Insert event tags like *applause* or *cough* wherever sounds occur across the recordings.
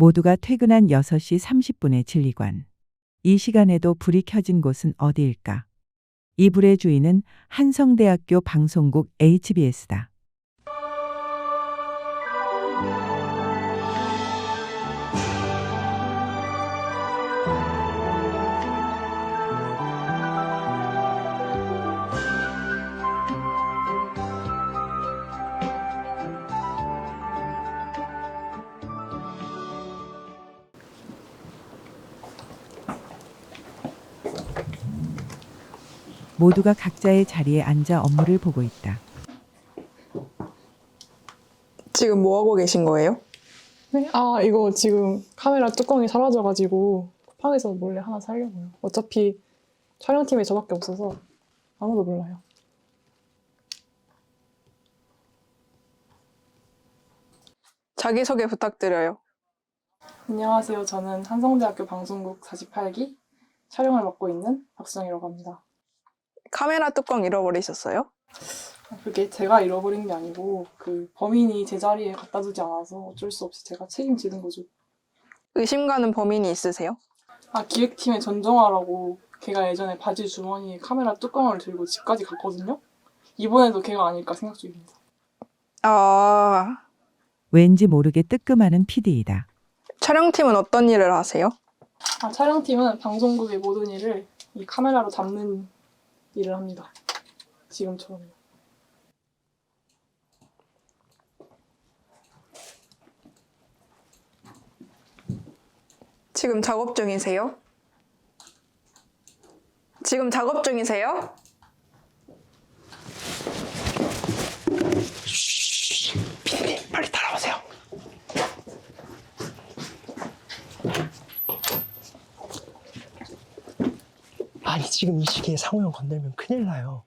모두가 퇴근한 6시 30분의 진리관. 이 시간에도 불이 켜진 곳은 어디일까? 이 불의 주인은 한성대학교 방송국 HBS다. 모두가 각자의 자리에 앉아 업무를 보고 있다. 지금 뭐 하고 계신 거예요? 네? 아, 이거 지금 카메라 뚜껑이 사라져가지고 쿠팡에서 몰래 하나 사려고요. 어차피 촬영팀에 저밖에 없어서 아무도 몰라요. 자기소개 부탁드려요. 안녕하세요. 저는 한성대학교 방송국 48기 촬영을 맡고 있는 박수정이라고 합니다. 카메라 뚜껑 잃어버리셨어요? 그게 제가 잃어버린 게 아니고 그 범인이 제자리에 갖다 두지 않아서 어쩔 수 없이 제가 책임지는 거죠. 의심 가는 범인이 있으세요? 아, 기획팀의 전정화라고 걔가 예전에 바지 주머니에 카메라 뚜껑을 들고 집까지 갔거든요. 이번에도 걔가 아닐까 생각 중입니다. 아, 왠지 모르게 뜨끔하는 PD이다. 촬영팀은 어떤 일을 하세요? 아, 촬영팀은 방송국의 모든 일을 이 카메라로 담는 일을 합니다. 지금처럼. 지금 작업 중이세요? 지금 작업 중이세요? 피디님 빨리 따라오세요. 지금 이 시기에 상호 형 건들면 큰일 나요.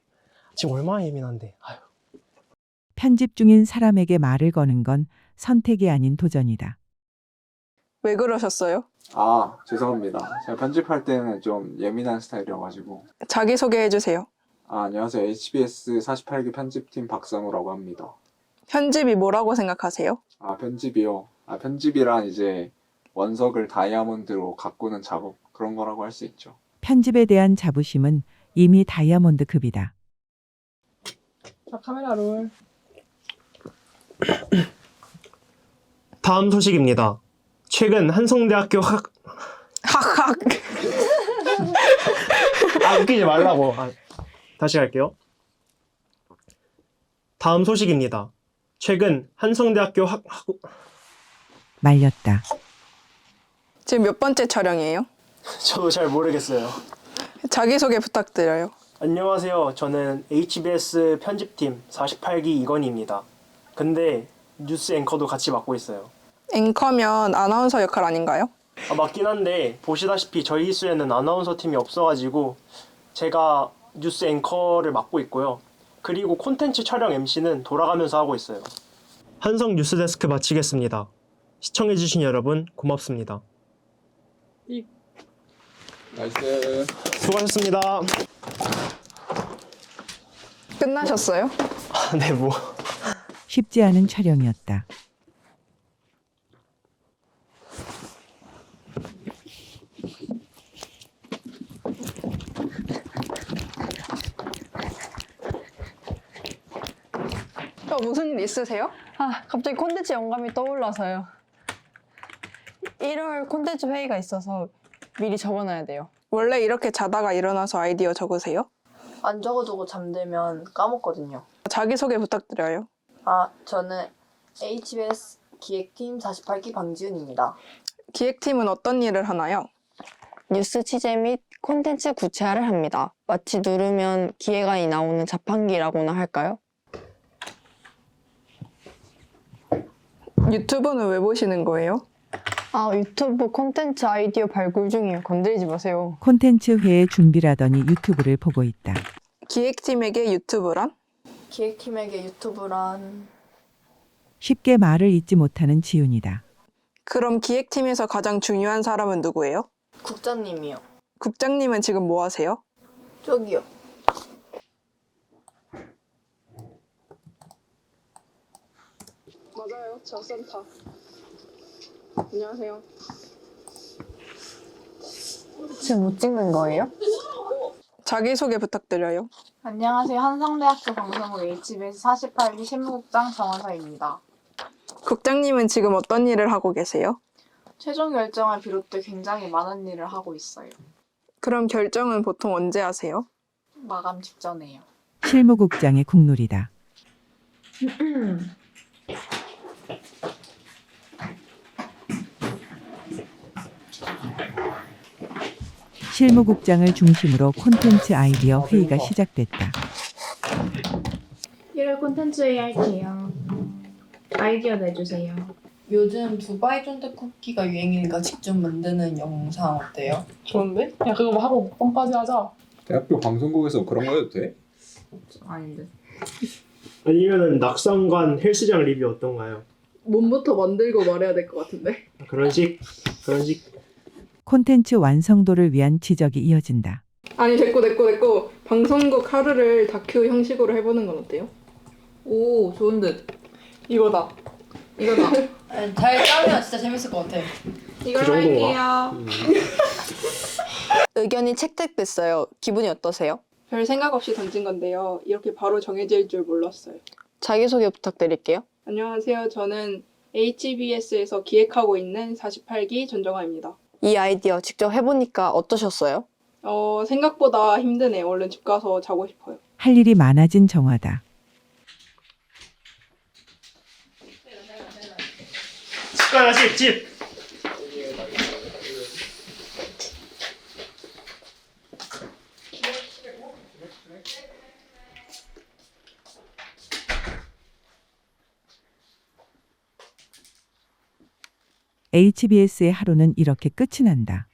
지금 얼마나 예민한데. 아유. 편집 중인 사람에게 말을 거는 건 선택이 아닌 도전이다. 왜 그러셨어요? 아, 죄송합니다. 제가 편집할 때는 좀 예민한 스타일이어가지고. 자기 소개해 주세요. 아, 안녕하세요. HBS 48기 편집팀 박상우라고 합니다. 편집이 뭐라고 생각하세요? 아, 편집이요. 아, 편집이란 이제 원석을 다이아몬드로 가꾸는 작업, 그런 거라고 할 수 있죠. 편집에 대한 자부심은 이미 다이아몬드급이다. 자, 카메라 롤. *clears throat* 다음 소식입니다. 최근 한성대학교 학... 학학. 아 웃기지 말라고. 아, 다시 할게요. 다음 소식입니다. 최근 한성대학교 학... 학... 말렸다. 지금 몇 번째 촬영이에요? *laughs* 저도 잘 모르겠어요. 자기소개 부탁드려요. 안녕하세요. 저는 HBS 편집팀 48기 이건희입니다. 근데 뉴스 앵커도 같이 맡고 있어요. 앵커면 아나운서 역할 아닌가요? 아, 맞긴 한데 보시다시피 저희 수에는 아나운서 팀이 없어가지고 제가 뉴스 앵커를 맡고 있고요. 그리고 콘텐츠 촬영 MC는 돌아가면서 하고 있어요. 한성 뉴스 데스크 마치겠습니다. 시청해주신 여러분 고맙습니다. 나이스. 수고하셨습니다. 끝나셨어요? 아, 네, 뭐. 쉽지 않은 촬영이었다. 또 무슨 일 있으세요? 아, 갑자기 콘텐츠 영감이 떠올라서요. 1월 콘텐츠 회의가 있어서 미리 적어놔야 돼요. 원래 이렇게 자다가 일어나서 아이디어 적으세요? 안 적어두고 잠들면 까먹거든요. 자기소개 부탁드려요. 아, 저는 HBS 기획팀 48기 방지훈입니다. 기획팀은 어떤 일을 하나요? 뉴스 취재 및 콘텐츠 구체화를 합니다. 마치 누르면 기획안이 나오는 자판기라고나 할까요? 유튜브는 왜 보시는 거예요? 아, 유튜브 콘텐츠 아이디어 발굴 중이에요. 건드리지 마세요. 콘텐츠 회의 준비라더니 유튜브를 보고 있다. 기획팀에게 유튜브란? 기획팀에게 유튜브란 쉽게 말을 잇지 못하는 지훈이다. 그럼 기획팀에서 가장 중요한 사람은 누구예요? 국장님이요. 국장님은 지금 뭐 하세요? 저기요. 맞아요. 저 센터. 안녕하세요. 지금 못 찍는 거예요? 자기소개 부탁드려요. 안녕하세요. 한성대학교 방송국 HBS 48기 신무국장 정원서입니다. 국장님은 지금 어떤 일을 하고 계세요? 최종 결정을 비롯해 굉장히 많은 일을 하고 있어요. 그럼 결정은 보통 언제 하세요? 마감 직전에요. 실무국장의 국룰이다. *clears throat* 실무국장을 중심으로 콘텐츠 아이디어 회의가 시작됐다. 1월 콘텐츠 회의 할게요. 아이디어 내주세요. 요즘 두바이 쫀득 쿠키가 유행이니까 직접 만드는 영상 어때요? 좋은데? 야 그거 뭐 하고 먹방까지 하자. 대학교 방송국에서 그런 거 해도 돼? 아닌데. 아니면은 낙성관 헬스장 리뷰 어떤가요? 몸부터 만들고 말해야 될 것 같은데. 그런 식 그런 식 콘텐츠 완성도를 위한 지적이 이어진다. 아니 됐고 됐고 됐고 방송국 하루를 다큐 형식으로 해보는 건 어때요? 오, 좋은 듯. 이거다. 이거다. *laughs* 잘 짜면 진짜 재밌을 것 같아. 그 정도인가? 음. *laughs* 의견이 채택됐어요. 기분이 어떠세요? 별 생각 없이 던진 건데요. 이렇게 바로 정해질 줄 몰랐어요. 자기소개 부탁드릴게요. 안녕하세요. 저는 HBS에서 기획하고 있는 48기 전정아입니다. 이 아이디어 직접 해보니까 어떠셨어요? 어, 생각보다 힘드네요. 얼른 집 가서 자고 싶어요. 할 일이 많아진 정화다. 습관하실 집 HBS의 하루는 이렇게 끝이 난다.